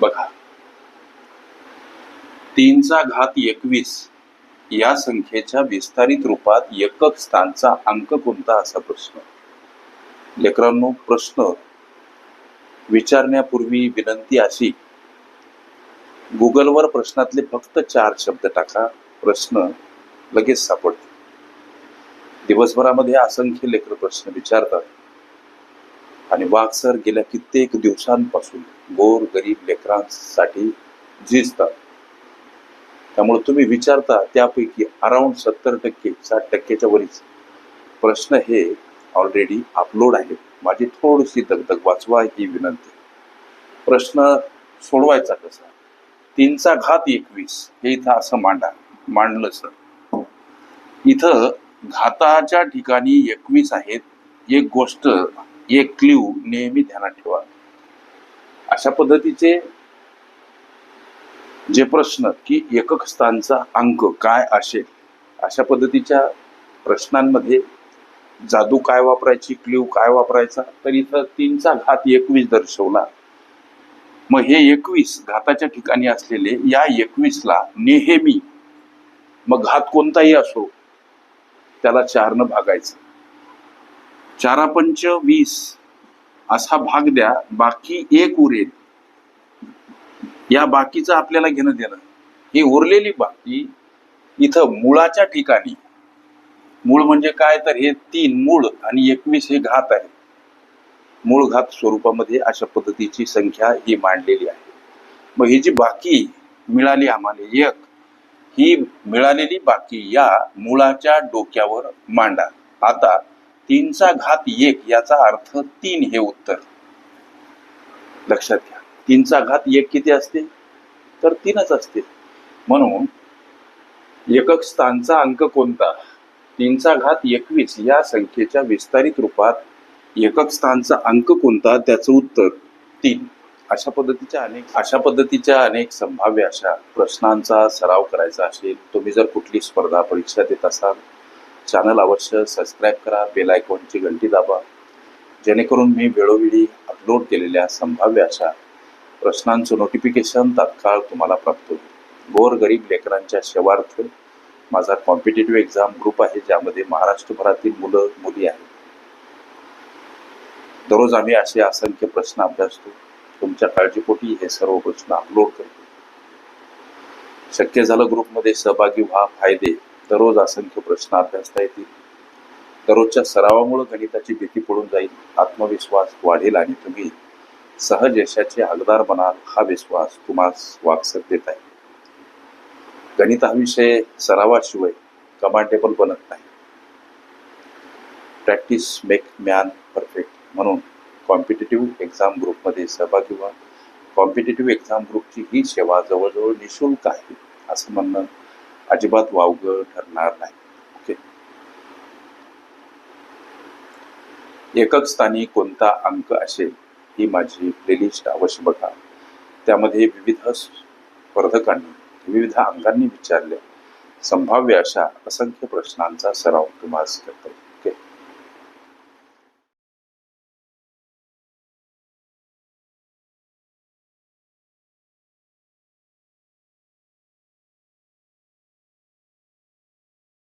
बघा. तीनचा घात एकवीस या संख्येच्या विस्तारित रूपात एकक स्थानचा अंक कोणता असा प्रश्न? लेकरांनो प्रश्न. विचारण्यापूर्वी विनंती अशी. गुगलवर प्रश्नातले फक्त चार शब्द टाका. प्रश्न लगेच सापडतो. दिवसभरामध्ये असंख्य लेकर प्रश्न विचारतात. आणि वाघ सर गेल्या कित्येक दिवसांपासून गोर गरीब लेकरांसाठी झिजतात. त्यामुळे तुम्ही विचारता त्यापैकी अराउंड सत्तर टक्के साठ टक्क्याच्या वरीच प्रश्न हे ऑलरेडी अपलोड आहेत माझी थोडीशी दगदग वाचवा ही विनंती. प्रश्न सोडवायचा कसा? तीनचा घात एकवीस. हे इथं असं मांडा. मांडलं सर. इथं घाताच्या ठिकाणी एकवीस आहेत. एक गोष्ट एक क्ल्यू नेहमी ध्यानात ठेवा. अशा पद्धतीचे जे प्रश्न की एकक स्थानचा अंक काय असेल अशा पद्धतीच्या प्रश्नांमध्ये जादू काय वापरायची क्ल्यू काय वापरायचा तर इथं तीनचा घात एकवीस दर्शवला. मग हे एकवीस घाताच्या ठिकाणी असलेले या एकवीसला नेहमी मग घात कोणताही असो त्याला चारनं भागायचं. चारा पंच वीस. असा भाग द्या बाकी एक उरेल. या बाकीचं आपल्याला घेणं देणं. ही उरलेली बाकी इथं मुळाच्या ठिकाणी. मूळ म्हणजे काय? तर हे तीन मूळ आणि एकवीस हे घात आहे मूळ घात स्वरूपामध्ये अशा पद्धतीची संख्या ही मांडलेली आहे. मग ही जी बाकी मिळाली आम्हाला एक ही मिळालेली बाकी या मुळाच्या डोक्यावर मांडा. आता तीनचा घात एक याचा अर्थ तीन हे उत्तर. लक्षात घ्या. तीनचा घात एक किती असते? तर तीनच असते. म्हणून एकक स्थानचा अंक कोणता? तीनचा घात एकवीस या संख्येच्या विस्तारित रूपात एकक स्थानचा अंक कोणता? त्याचं उत्तर तीन. अशा पद्धतीच्या अनेक अशा पद्धतीच्या अनेक संभाव्य अशा प्रश्नांचा सराव करायचा असेल तुम्ही जर कुठली स्पर्धा परीक्षा देत असाल चॅनल अवश्य सबस्क्राईब करा बेल आयकॉनची घंटी दाबा. जेणेकरून मी वेळोवेळी अपलोड केलेल्या संभाव्य अशा प्रश्नांचं नोटिफिकेशन तात्काळ तुम्हाला प्राप्त होईल. गोर गरीब लेकरांच्या सेवार्थ माझा कॉम्पिटेटिव्ह एक्झाम ग्रुप आहे ज्यामध्ये महाराष्ट्रभरातील मुलं मुली आहेत. दररोज आम्ही असे असंख्य प्रश्न अभ्यासतो. तुमच्या काळजीपोटी हे सर्व प्रश्न अपलोड करतो. शक्य झालं ग्रुपमध्ये सहभागी व्हा फायदे दररोज असंख्य प्रश्न अभ्यासता येतील. दररोजच्या सरावामुळे गणिताची भीती पडून जाईल आत्मविश्वास वाढेल आणि तुम्ही सहज यशाचे हकदार बनाल हा विश्वास तुम्हाला वाकसत देत आहे. गणित हा विषय सरावाशिवाय कमांडेबल बनत नाही. प्रॅक्टिस मेक मॅन परफेक्ट म्हणून कॉम्पिटेटिव्ह एक्झाम ग्रुपमध्ये सहभागी व्हा. कॉम्पिटेटिव्ह एक्झाम ग्रुपची ही सेवा जवळजवळ निशुल्क आहे असं म्हणणं अजिबात वावगं ठरणार नाही. ओके एकक स्थानी कोणता अंक असेल ही माझी प्लेलिस्ट अवश्य बघा. त्यामध्ये विविध स्पर्धकांनी विविध अंकांनी विचारले. संभाव्य अशा असंख्य प्रश्नांचा सराव तुम्हाला करता. येईल